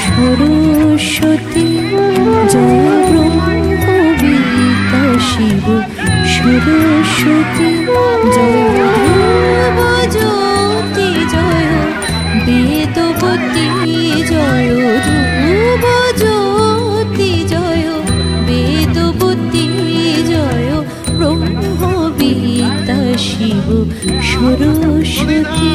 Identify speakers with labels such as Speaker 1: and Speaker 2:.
Speaker 1: Saraswati জয় ব্রহ্মবিতা Shiva. Saraswati জয় ধ্রুব জ্যোতি জয় Bedabati জয় ধ্রুব জ্যোতি জয় Bedabati জয় ব্রহ্মবিতা Shiva. Saraswati.